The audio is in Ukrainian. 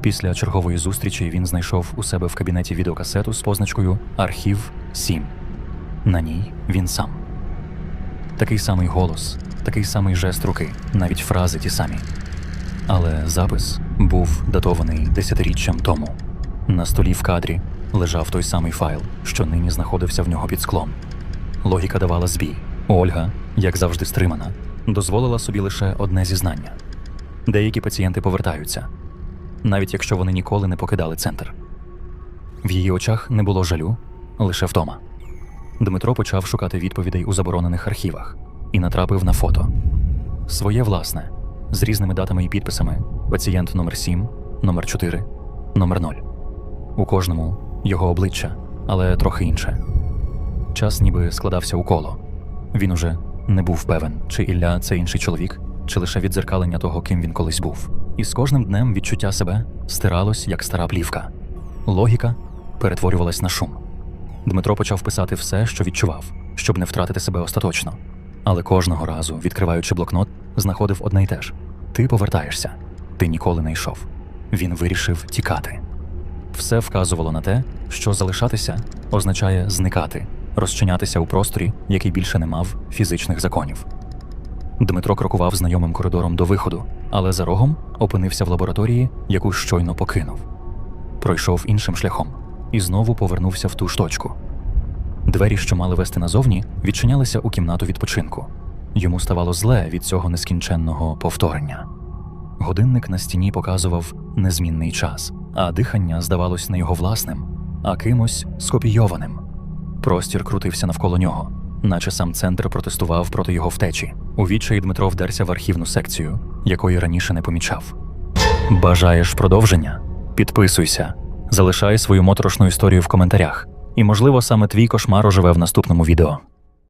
Після чергової зустрічі він знайшов у себе в кабінеті відеокасету з позначкою Архів 7. На ній він сам. Такий самий голос, такий самий жест руки, навіть фрази ті самі. Але запис був датований десятиріччям тому. На столі в кадрі лежав той самий файл, що нині знаходився в нього під склом. Логіка давала збій. Ольга, як завжди стримана, дозволила собі лише одне зізнання. Деякі пацієнти повертаються, навіть якщо вони ніколи не покидали центр. В її очах не було жалю, лише втома. Дмитро почав шукати відповідей у заборонених архівах і натрапив на фото. Своє власне, з різними датами і підписами: пацієнт номер 7, номер 4, номер 0. У кожному його обличчя, але трохи інше. Час ніби складався у коло. Він уже не був певен, чи Ілля це інший чоловік, чи лише віддзеркалення того, ким він колись був. І з кожним днем відчуття себе стиралось, як стара плівка. Логіка перетворювалась на шум. Дмитро почав писати все, що відчував, щоб не втратити себе остаточно. Але кожного разу, відкриваючи блокнот, знаходив одне й те ж: ти повертаєшся, ти ніколи не йшов. Він вирішив тікати. Все вказувало на те, що залишатися означає зникати, розчинятися у просторі, який більше не мав фізичних законів. Дмитро крокував знайомим коридором до виходу, але за рогом опинився в лабораторії, яку щойно покинув. Пройшов іншим шляхом і знову повернувся в ту ж точку. Двері, що мали вести назовні, відчинялися у кімнату відпочинку. Йому ставало зле від цього нескінченного повторення. Годинник на стіні показував незмінний час, а дихання здавалось не його власним, а кимось скопійованим. Простір крутився навколо нього, наче сам центр протестував проти його втечі. У відчаї Дмитро вдерся в архівну секцію, якої раніше не помічав. Бажаєш продовження? Підписуйся, залишай свою моторошну історію в коментарях. І, можливо, саме твій кошмар оживе в наступному відео.